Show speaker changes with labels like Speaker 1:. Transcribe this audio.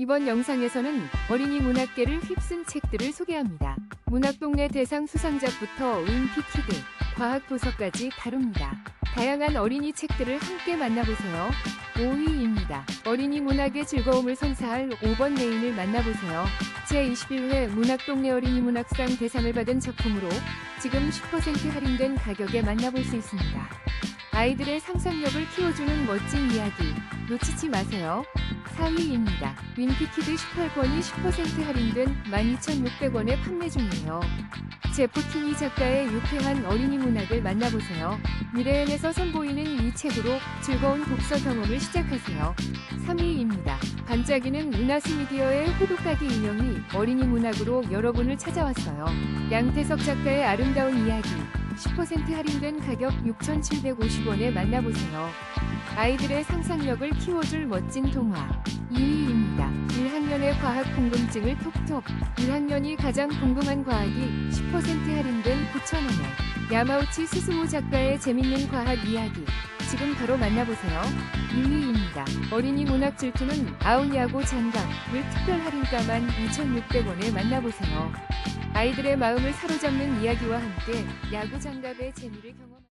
Speaker 1: 이번 영상에서는 어린이 문학계를 휩쓴 책들을 소개합니다. 문학동네 대상 수상작부터 윈피키드, 과학도서까지 다룹니다. 다양한 어린이 책들을 함께 만나보세요. 5위입니다. 어린이 문학의 즐거움을 선사할 5번 레인을 만나보세요. 제21회 문학동네 어린이 문학상 대상을 받은 작품으로 지금 10% 할인된 가격에 만나볼 수 있습니다. 아이들의 상상력을 키워주는 멋진 이야기 놓치지 마세요. 4위입니다. 윈피키드 18권이 10% 할인된 12,600원에 판매 중이에요. 제프키니 작가의 유쾌한 어린이 문학을 만나보세요. 미래엔에서 선보이는 이 책으로 즐거운 독서 경험을 시작하세요. 3위입니다. 반짝이는 은하수 미디어의 호두까기 인형이 어린이 문학으로 여러분을 찾아왔어요. 양태석 작가의 아름다운 이야기 10% 할인된 가격 6,750원에 만나보세요. 아이들의 상상력을 키워줄 멋진 동화 2위입니다. 1학년의 과학 궁금증을 톡톡 1학년이 가장 궁금한 과학이 10% 할인된 9,000원에 야마우치 스스무 작가의 재밌는 과학 이야기 지금 바로 만나보세요. 2위입니다. 어린이 문학 질투는 아웃야구 장갑을 특별 할인가만 2,600원에 만나보세요. 아이들의 마음을 사로잡는 이야기와 함께 야구 장갑의 재미를 경험